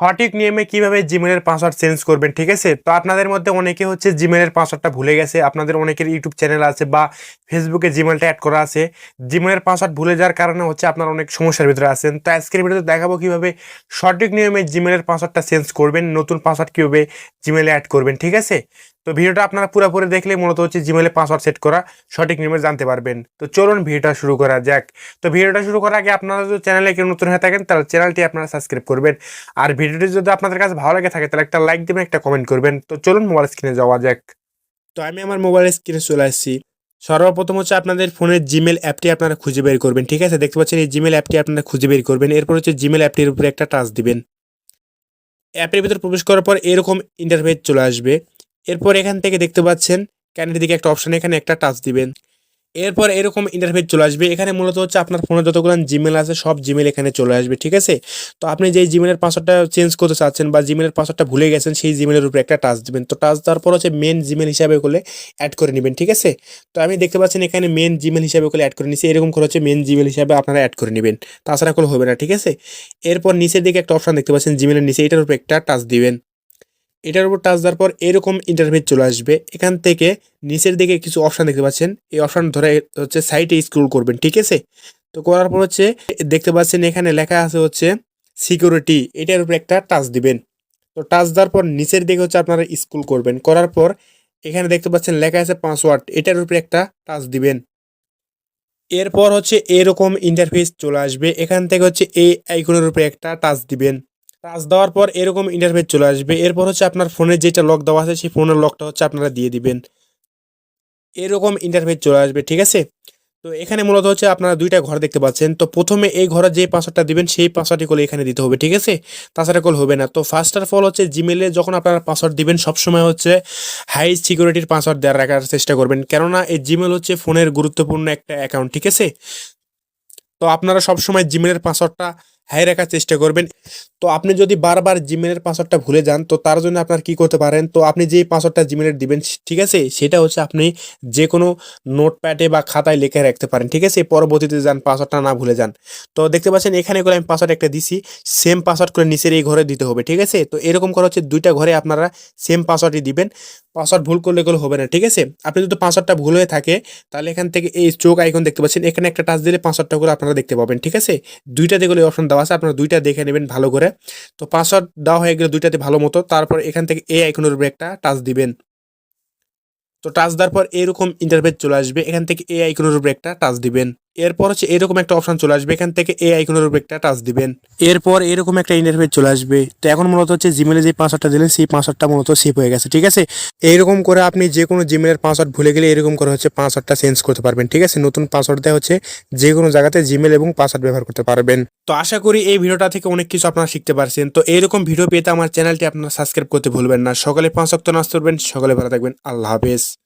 সঠিক নিয়মে কীভাবে জিমেলের পাসওয়ার্ড চেঞ্জ করবেন, ঠিক আছে? তো আপনাদের মধ্যে অনেকে হচ্ছে জিমেলের পাসওয়ার্ডটা ভুলে গেছে, আপনাদের অনেকের ইউটিউব চ্যানেল আছে বা ফেসবুকে জিমেলটা অ্যাড করা আছে। জিমেলের পাসওয়ার্ড ভুলে যাওয়ার কারণে হচ্ছে আপনার অনেক সমস্যার ভিতরে আছেন। তো আজকের ভিডিওতে দেখাবো কীভাবে সঠিক নিয়মে জিমেলের পাসওয়ার্ডটা চেঞ্জ করবেন, নতুন পাসওয়ার্ড কীভাবে জিমেলে অ্যাড করবেন, ঠিক আছে? তো ভিডিওটা আপনারা পুরোপুরি দেখলে মূলত হচ্ছে জিমেলে পাসওয়ার্ড সেট করা সঠিক নিয়মে জানতে পারবেন। তো চলুন ভিডিওটা শুরু করা যাক। তো ভিডিওটা শুরু করার আগে আপনারা যদি চ্যানেলে কেউ নতুন হয়ে থাকেন, তাহলে চ্যানেলটি আপনারা সাবস্ক্রাইব করবেন। আর ভিডিওটি যদি আপনাদের কাছে ভালো লাগে থাকে, তাহলে একটা লাইক দেবেন, একটা কমেন্ট করবেন। তো চলুন মোবাইল স্ক্রিনে যাওয়া যাক। তো আমি আমার মোবাইল স্ক্রিনে চলে আসছি। সর্বপ্রথম হচ্ছে আপনাদের ফোনের জিমেল অ্যাপটি আপনারা খুঁজে বের করবেন, ঠিক আছে? দেখতে পাচ্ছেন এই জিমেল অ্যাপটি আপনারা খুঁজে বের করবেন। এরপর হচ্ছে জিমেল অ্যাপটির উপরে একটা টাচ দিবেন। অ্যাপের ভিতর প্রবেশ করার পর এরকম ইন্টারফেস চলে আসবে। এরপর এখান থেকে দেখতে পাচ্ছেন ক্যানের দিকে একটা অপশান এখানে একটা টাচ দিবেন। এরপর এরকম ইন্টারফেস চলে আসবে। এখানে মূলত হচ্ছে আপনার ফোনে যতগুলো জিমেল আছে, সব জিমেল এখানে চলে আসবে, ঠিক আছে? তো আপনি যেই জিমেলের পাসওয়ার্ডটা চেঞ্জ করতে চাচ্ছেন বা জিমেলের পাসওয়ার্ডটা ভুলে গেছেন, সেই জিমেলের উপরে একটা টাচ দিবেন। তো টাচ দেওয়ার পর হচ্ছে মেন জিমেল হিসাবে করলে অ্যাড করে নেবেন, ঠিক আছে? তো আমি দেখতে পাচ্ছেন এখানে মেন জিমেল হিসাবে করলে অ্যাড করে নিছি। এরকম করে হচ্ছে মেন জিমেল হিসাবে আপনারা অ্যাড করে নেবেন। তাছাড়া করলে হবে না, ঠিক আছে? এরপর নিচের দিকে একটা অপশন দেখতে পাচ্ছেন জিমেলের নিচে, এটার উপরে একটা টাচ দিবেন। এটার উপর টাচ দেওয়ার পর এরকম ইন্টারফেস চলে আসবে। এখান থেকে নিচের দিকে কিছু অপশন দেখতে পাচ্ছেন। এই অপশন ধরে হচ্ছে সাইটে স্ক্রল করবেন, ঠিক আছে? তো করার পর হচ্ছে দেখতে পাচ্ছেন এখানে লেখা আছে হচ্ছে সিকিউরিটি এটার উপরে একটা টাচ দিবেন। তো টাচ দেওয়ার পর নিচের দিকে হচ্ছে আপনারা স্ক্রল করবেন। করার পর এখানে দেখতে পাচ্ছেন লেখা আছে পাসওয়ার্ড এটার উপরে একটা টাচ দিবেন। এরপর হচ্ছে এরকম ইন্টারফেস চলে আসবে। এখান থেকে হচ্ছে এই আইকনের উপরে একটা টাচ দিবেন। টাচ দেওয়ার পর এরকম ইন্টারফেস চলে আসবে। এরপর হচ্ছে আপনার ফোনে যেটা লক দেওয়া আছে, সেই ফোনের লকটা হচ্ছে আপনারা দিয়ে দিবেন। এরকম ইন্টারফেস চলে আসবে, ঠিক আছে? তো এখানে মূলত হচ্ছে আপনারা দুইটা ঘর দেখতে পাচ্ছেন। তো প্রথমে এই ঘরে যে পাসওয়ার্ডটা দিবেন, সেই পাসওয়ার্ডটি করে এখানে দিতে হবে, ঠিক আছে? তাছাড়া কল হবে না। তো ফার্স্ট অফ অল হচ্ছে জিমেলে যখন আপনারা পাসওয়ার্ড দিবেন, সবসময় হচ্ছে হাই সিকিউরিটির পাসওয়ার্ড দেওয়ার রাখার চেষ্টা করবেন। কেননা এই জিমেল হচ্ছে ফোনের গুরুত্বপূর্ণ একটা অ্যাকাউন্ট ঠিক আছে? তো আপনারা সবসময় জিমেলের পাসওয়ার্ডটা হাই রাখার চেষ্টা করবেন। তো আপনি যদি বারবার জিমেলের পাসওয়ার্ডটা ভুলে যান, তো তার জন্য আপনার কি করতে পারেন? তো আপনি যেই পাসওয়ার্ডটা জিমেলের দিবেন, ঠিক আছে? সেটা হচ্ছে আপনি যে কোনো নোটপ্যাডে বা খাতায় লিখে রাখতে পারেন, ঠিক আছে? পরবর্তীতে যান পাসওয়ার্ডটা না ভুলে যান। তো দেখতে পাচ্ছেন, এখানে করে আমি পাসওয়ার্ড একটা দিছি সেম পাসওয়ার্ড করে নিচের এই ঘরে দিতে হবে, ঠিক আছে? তো এরকম করা হচ্ছে, দুইটা ঘরে আপনারা সেম পাসওয়ার্ডই দিবেন। পাসওয়ার্ড ভুল করলে গেলে হবে না, ঠিক আছে? আপনি যদি পাসওয়ার্ডটা ভুল হয়ে থাকে, তাহলে এখান থেকে এই চোখ আইকন দেখতে পাচ্ছেন, এখানে একটা টাচ দিলে পাসওয়ার্ডটা করে আপনারা দেখতে পাবেন, ঠিক আছে? দুইটাতে গেলে অপশন দেওয়া আছে, আপনারা দুইটা দেখে নেবেন ভালো করে। তো পাসওয়ার্ড দেওয়া হয়ে গেলে দুইটাতে ভালো মতো, তারপর এখান থেকে এ আইকনের উপরে একটা টাচ দিবেন। তো টাচ দেওয়ার পর এরকম ইন্টারভেট চলে আসবে, এখান থেকে এ আইকনের উপরে একটা টাচ দিবেন। এরপর হচ্ছে এরকম একটা অপশন চলে আসবে। এখান থেকে এই আইকনের উপরে একটা টাচ দিবেন। এরপর এরকম একটা ইন্টারফেস চলে আসবে। তো এখন মূলত হচ্ছে জিমেলে যে পাসওয়ার্ডটা দিলেন, সেই পাসওয়ার্ডটা মূলত সেভ হয়ে গেছে, ঠিক আছে? এইরকম করে আপনি যে কোনো জিমেলের পাসওয়ার্ড ভুলে গেলে এরকম করে হচ্ছে পাসওয়ার্ডটা চেঞ্জ করতে পারবেন, ঠিক আছে? নতুন পাসওয়ার্ড দেওয়া হচ্ছে যে কোনো জায়গাতে জিমেল এবং পাসওয়ার্ড ব্যবহার করতে পারবেন। তো আশা করি এই ভিডিওটা থেকে অনেক কিছু আপনারা শিখতে পারছেন। তো এরকম ভিডিও পেতে আমার চ্যানেলটি আপনারা সাবস্ক্রাইব করতে ভুলবেন না। সকালে পাঁচ অক্ট নাচ করবেন সকালে ভালো থাকবেন। আল্লাহ হাফেজ।